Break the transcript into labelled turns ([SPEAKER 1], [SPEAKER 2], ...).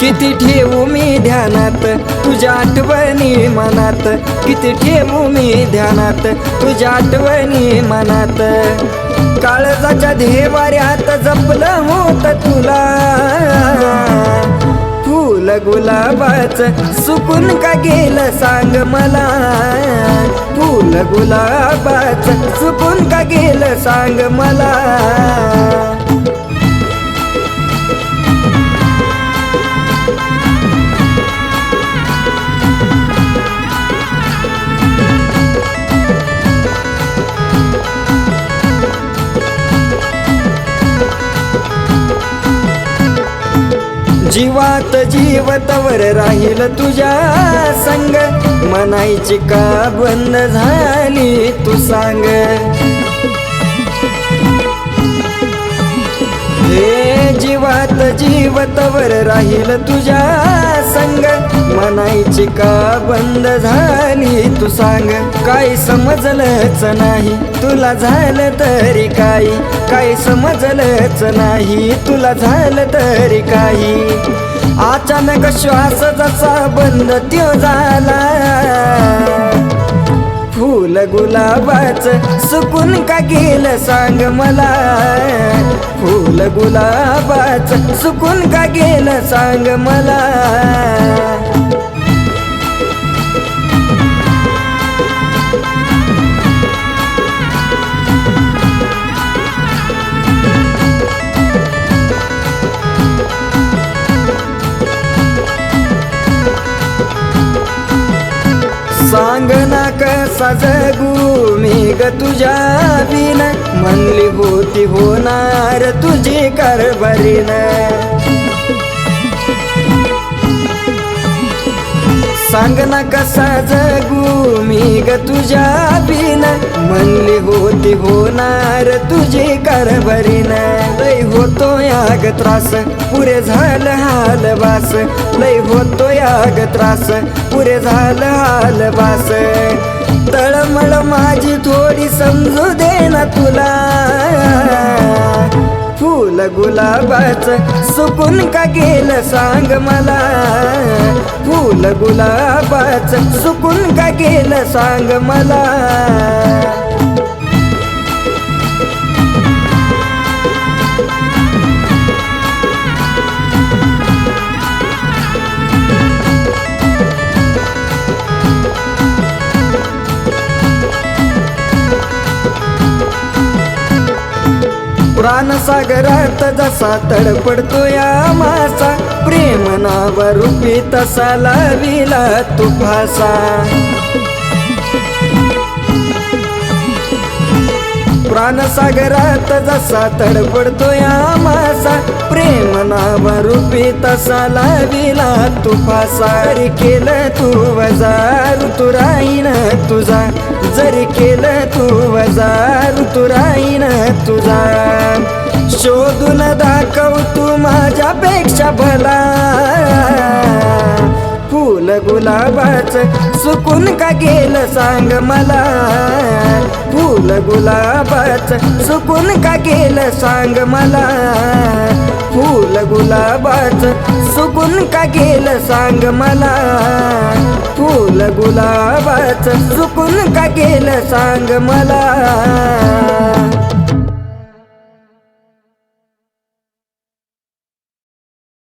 [SPEAKER 1] किती ठेवू मी ध्यानात? तुझ्या आठवणी मनात. किती ठेवू मी ध्यानात? तुझ्या आठवणी मनात. काळजाच्या देवाऱ्यात जपलं होत तुला. फुल गुलाबाच सुकून का गेलं सांग मला. फुल गुलाबाच सुकून का गेलं सांग मला. जीवात जीवतवर राहील तुझ्या संग. मनायची का बंद झाली तू सांग. हे जीवात जीवतवर राहील तुझ्या संग. म्हणायची का बंद झाली तू सांग? काय समजलंच नाही तुला झालं तरी काही. काय समजलंच नाही तुला झालं तरी काही. अचानक श्वास जसा बंद त्यो झाला. फुल गुलाबाच सुकून का गेलं सांग मला? फुल गुलाबाच सुकून का गेलं सांग मला? सांग ना कसा जगू मी ग तुझ्या बिन. म्हणली होती होणार तुझी कारभारीन. सांग ना कसा जगू मी ग तुझ्या बिना म्हणली होती होणार. तुझी कारभारीन लय होतो याग त्रास. पुरे झालं हाल बास. लय होतो याग त्रास. पुरे झालं हाल बास. तळमळ माझी थोडी समजू दे ना तुला. फुल गुलाबाच सुकून का गेलं सांग मला? फुल गुलाबाच सुकून का गेलं सांग मला? प्राणसागरात जसा तडपडतो या मासा प्रेम नावरूपी तसा लाविला तू फासा प्राणसागरात जसा तडपडतो या मासा प्रेम नावरूपी तसा लाविला तू फासा केलं तू वजा. ऋतू तुझा जरी केलं तू वजा तुराईन तुझा. शोधून दाखव तू माझ्यापेक्षा भला. फुल गुलाबाच सुकून का गेलं सांग मला. फुल गुलाबाच सुकून का गेलं सांग मला. फुल गुलाबाच सुकून का गेलं सांग मला? फुल गुलाबाच सुकून का गेलं सांग मला?